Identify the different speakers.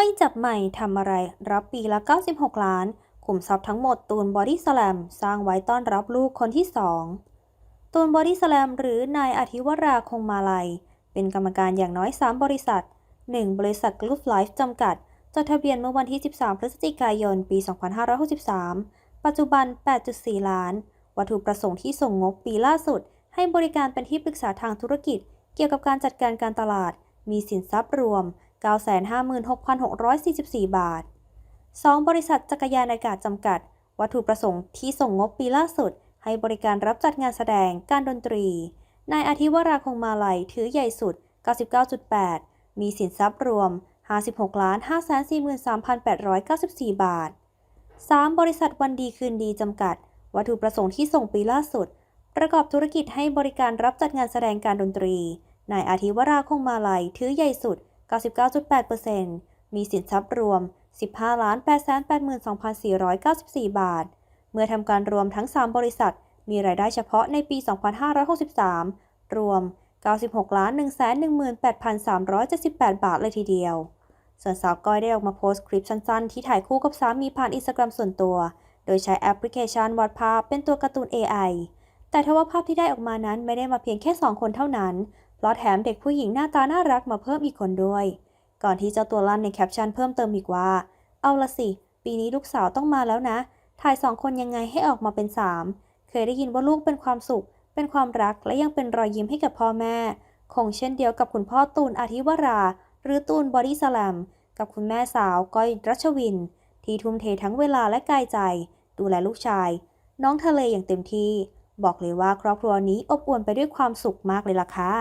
Speaker 1: ไม่จับใหม่ทำอะไรรับปีละ 96 ล้านขุมทรัพย์ทั้งหมดตูนบอดี้สแลมสร้างไว้ต้อนรับลูกคนที่สองตูนบอดี้สแลมหรือนายอธิวราคงมาลัย เป็นกรรมการอย่างน้อย 3 บริษัท 1. บริษัทกรุ๊ปไลฟ์จำกัด จดทะเบียนเมื่อวันที่ 13 พฤศจิกายน ปี 2563 ปัจจุบัน 8.4 ล้าน วัตถุประสงค์ที่ส่งงบปีล่าสุด ให้บริการเป็นที่ปรึกษาทางธุรกิจ เกี่ยวกับการจัดการการตลาด มีสินทรัพย์รวม 956,644 บาท 2. บริษัทจักรยานอากาศจำกัด วัตถุประสงค์ที่ส่งงบปีล่าสุด ให้บริการรับจัดงานแสดงการดนตรี นายอาทิวราคงมาลัยถือใหญ่สุด 99.8 มีสินทรัพย์รวม 56ล้าน543,894 บาท 3. บริษัทวันดีคืนดีจำกัด วัตถุประสงค์ที่ส่งปีล่าสุด ประกอบธุรกิจให้บริการรับจัดงานแสดงการดนตรี นายอาทิวราคงมาลัยถือใหญ่สุด 99.8%มีสินทรัพย์รวม 15,882,494 บาท เมื่อทำการรวมทั้ง 3 บริษัท มีรายได้เฉพาะในปี 2563 รวม 96,118,378 บาทเลยทีเดียว ส่วนสาวก้อยได้ออกมาโพสต์คลิปสั้นๆ ที่ถ่ายคู่กับสามีผ่านอินสตาแกรมส่วนตัว โดยใช้แอปพลิเคชันวาดภาพเป็นตัวการ์ตูน AI แต่ทว่าภาพที่ได้ออกมานั้นไม่ได้มาเพียงแค่ 2 คนเท่านั้น เพราะแถมเด็กผู้หญิงหน้าตาน่ารักมาเพิ่มอีกคนด้วย ก่อนที่เจ้าตัวลั่นในแคปชั่นเพิ่มเติมอีกว่า เอาละสิ ปีนี้ลูกสาวต้องมาแล้วนะ ถ่ายสองคนยังไงให้ออกมาเป็นสามเคยได้ยินว่าลูกเป็นความสุข เป็นความรักและยังเป็นรอยยิ้มให้กับพ่อแม่ คงเช่นเดียวกับคุณพ่อตูนอาทิวรา หรือตูนบอดี้สแลมกับคุณแม่สาวก้อยรัชวิน ที่ทุ่มเททั้งเวลาและกายใจ ดูแลลูกชาย น้องทะเลอย่างเต็มที่ บอกเลยว่าครอบครัวนี้อบอวลไปด้วยความสุขมากเลยล่ะค่ะ